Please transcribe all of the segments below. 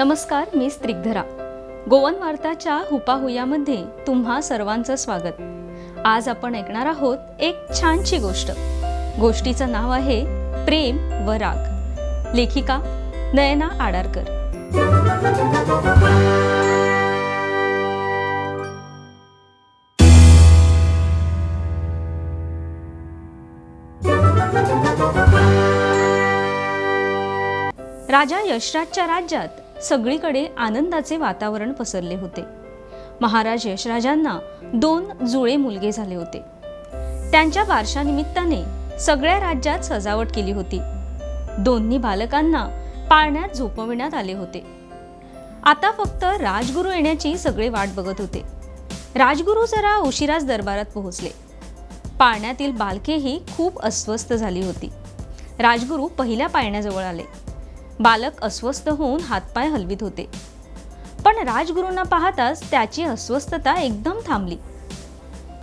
नमस्कार मी स्त्रिग्धरा. गोवन वार्ताच्या हुपाहुयामध्ये तुम्हा सर्वांचं स्वागत. आज आपण ऐकणार आहोत एक छानशी गोष्ट. गोष्टीचं नाव आहे प्रेम व राग. लेखिका नयना आडारकर. राजा यशराजच्या राज्यात सगळीकडे आनंदाचे वातावरण पसरले होते. महाराज यशराजांना दोन जुळे मुलगे झाले होते. त्यांच्या वारशानिमित्ताने सगळ्या राज्यात सजावट केली होती. दोन्ही बालकांना पाळण्यात झोपविण्यात आले होते. आता फक्त राजगुरू येण्याची सगळे वाट बघत होते. राजगुरू जरा उशिराच दरबारात पोहोचले. पाळण्यातील बालकेही खूप अस्वस्थ झाली होती. राजगुरू पहिल्या पाळण्याजवळ आले. बालक अस्वस्थ होऊन हातपाय हलवीत होते. पण राजगुरूंना पाहताच त्याची अस्वस्थता एकदम थांबली.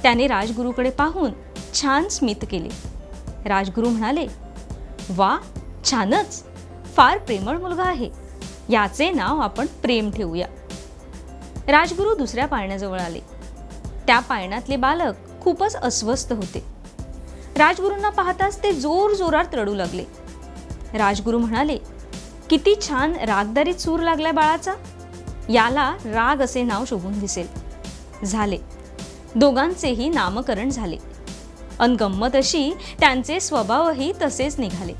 त्याने राजगुरूकडे पाहून छान स्मित केले. राजगुरू म्हणाले वा छानच! फार प्रेमळ मुलगा आहे. याचे नाव आपण प्रेम ठेवूया. राजगुरू दुसऱ्या पाळण्याजवळ आले. त्या पाळण्यातले बालक खूपच अस्वस्थ होते. राजगुरूंना पाहताच ते जोर जोरात रडू लागले. राजगुरू म्हणाले किती छान रागदारीत सूर लागलाय बाळाचा. याला राग असे नाव शोभून दिसेल. झाले. दोघांचेही नामकरण झाले. अन गंमत अशी त्यांचे स्वभावही तसेच निघाले.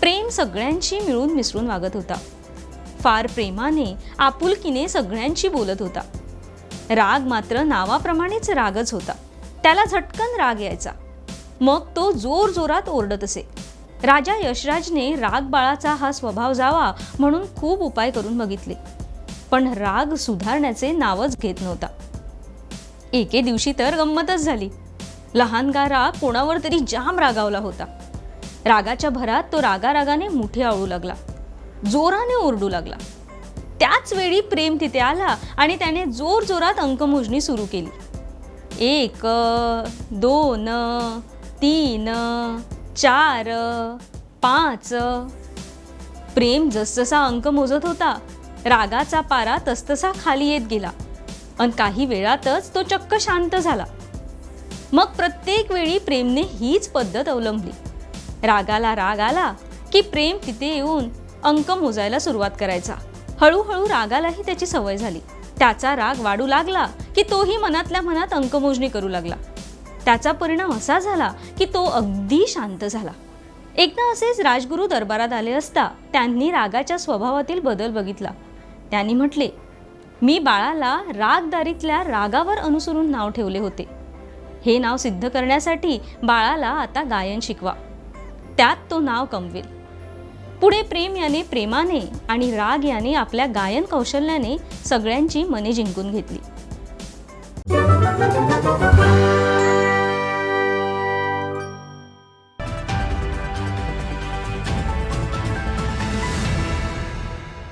प्रेम सगळ्यांशी मिळून मिसळून वागत होता. फार प्रेमाने आपुलकीने सगळ्यांशी बोलत होता. राग मात्र नावाप्रमाणेच रागच होता. त्याला झटकन राग यायचा. मग तो जोर जोरात ओरडत असे. राजा यशराजने राग बाळाचा हा स्वभाव जावा म्हणून खूप उपाय करून बघितले. पण राग सुधारण्याचे नावच घेत नव्हता. एके दिवशी तर गंमतच झाली. लहानगा राग कोणावर तरी जाम रागावला होता. रागाच्या भरात तो रागारागाने मुठी आळू लागला. जोराने ओरडू लागला. त्याच वेळी प्रेम तिथे आला आणि त्याने जोर जोरात अंकमोजणी सुरू केली. एक दोन तीन चार पाच. प्रेम जसजसा अंक मोजत होता रागाचा पारा तसतसा खाली येत गेला. आणि काही वेळातच तो चक्क शांत झाला. मग प्रत्येक वेळी प्रेमने हीच पद्धत अवलंबली. रागाला राग आला की प्रेम तिथे येऊन अंक मोजायला सुरुवात करायचा. हळूहळू रागालाही त्याची सवय झाली. त्याचा राग वाढू लागला की तोही मनातल्या मनात अंकमोजणी करू लागला. त्याचा परिणाम असा झाला की तो अगदी शांत झाला. एकदा असेच राजगुरू दरबारात आले असता त्यांनी रागाच्या स्वभावातील बदल बघितला. त्यांनी म्हटले मी बाळाला रागदारीतल्या रागावर अनुसरून नाव ठेवले होते. हे नाव सिद्ध करण्यासाठी बाळाला आता गायन शिकवा. त्यात तो नाव कमवेल. पुढे प्रेम याने प्रेमाने आणि राग याने आपल्या गायन कौशल्याने सगळ्यांची मने जिंकून घेतली.